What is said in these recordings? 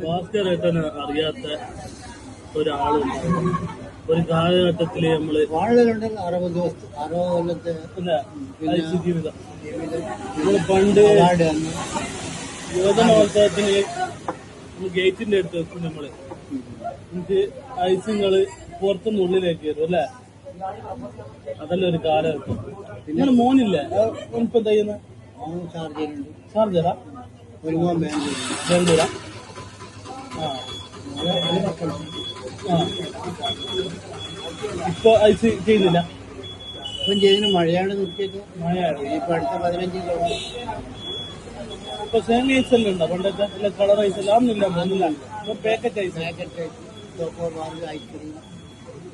ഭാസ്കരേട്ടന് അറിയാത്ത ഒരാളുണ്ടാവും ഒരു വാഴലുണ്ടല്ലോ അറുപത് ദിവസം അറുപത് കൊല്ലത്തെ ജീവിതം നമ്മൾ പണ്ട് യുവജനോത്സവത്തിന് ഗേറ്റിന്റെ അടുത്ത് വെക്കും നമ്മൾ. എനിക്ക് ഐസിങ്ങൾ പുറത്തുനിന്ന് ഉള്ളിലേക്ക് വരും അല്ലേ? അതല്ല ഒരു കാലഘട്ടം. പിന്നെ മോനില്ലേ? ഇപ്പൊ എന്താ ചെയ്യുന്നത് മോൻ ചാർജറുണ്ട് ഷാർജറാ ഒരു മോൻ ബാംഗ്ലൂർ ബാംഗ്ലൂരാ ആ ആ. ഇപ്പൊ ഐസ് ചെയ്യുന്നില്ല? ഇപ്പം ചെയ്തിന് മഴയാണ് നിർത്തിയത് മഴയാണ്. ഇനിയിപ്പോൾ അടുത്ത പതിനഞ്ച് ഇപ്പൊ സെയിം ഐസ് എല്ലാം ഉണ്ടോ? പണ്ടത്തെ അല്ല കളർ ഐസ് എല്ലാം ഒന്നുമില്ല ഒന്നുമില്ല. ഇപ്പൊ packet ice packet choco bar ice cream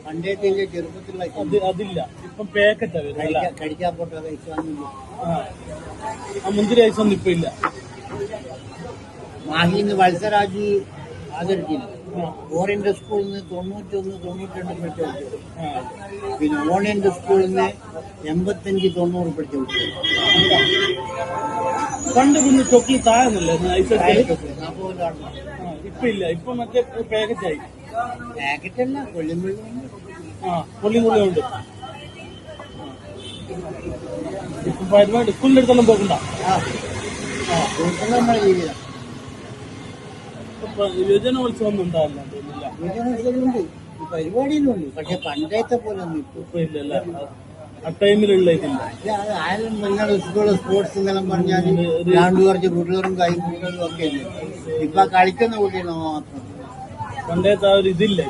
പണ്ടേത്തെ ചെറുപ്പത്തിലുള്ള അത് അതില്ല. ഇപ്പൊ പാക്കറ്റാ? കഴിക്കാൻ കഴിക്കാൻ ഐസ് ആ. ആ മുന്തിരി ഐസ് ഒന്നും ഇപ്പൊ ഇല്ല. മാഹിന്ന് വത്സരാജ് ആദരിച്ചില്ല. ഓറിയന്റ് സ്കൂളിൽ നിന്ന് തൊണ്ണൂറ്റൊന്ന് തൊണ്ണൂറ്റിരണ്ട് പഠിച്ച കുട്ടികൾ. പിന്നെ ഓണിയന്റ് സ്കൂളിൽ നിന്ന് എൺപത്തഞ്ച് തൊണ്ണൂറ് പഠിച്ച കുട്ടികൾ പണ്ട് പിന്നെ ചൊക്കി താഴെന്നല്ലേ? ഇപ്പൊ ഇല്ല ഇപ്പൊ മറ്റേ ആ ഉണ്ട്. ഇപ്പൊ പരിപാടി. സ്കൂളിന്റെ അടുത്തെല്ലാം പോകണ്ട ആ യുവജനോത്സവം ഒന്നും ഉണ്ടാവില്ല തോന്നുന്നില്ല യുവജനോത്സവമുണ്ട് പരിപാടിയിലുണ്ട്. പക്ഷെ പണ്ടത്തെ പോലെ ഒന്നും ഇപ്പൊ ഇല്ലല്ലേ? ആ ടൈമിലുള്ള ഇതില്ല ഇത് നിങ്ങൾ സ്കൂൾ സ്പോർട്സ് എന്നെല്ലാം പറഞ്ഞാൽ ഗ്രൗണ്ട് കുറച്ച് പിള്ളേരും കൈ പിള്ളേരും ഒക്കെ ഇല്ലേ ഇപ്പൊ കളിക്കുന്ന കുട്ടികൾ മാത്രം. പണ്ടത്തെ ആ ഒരു ഇതില്ല.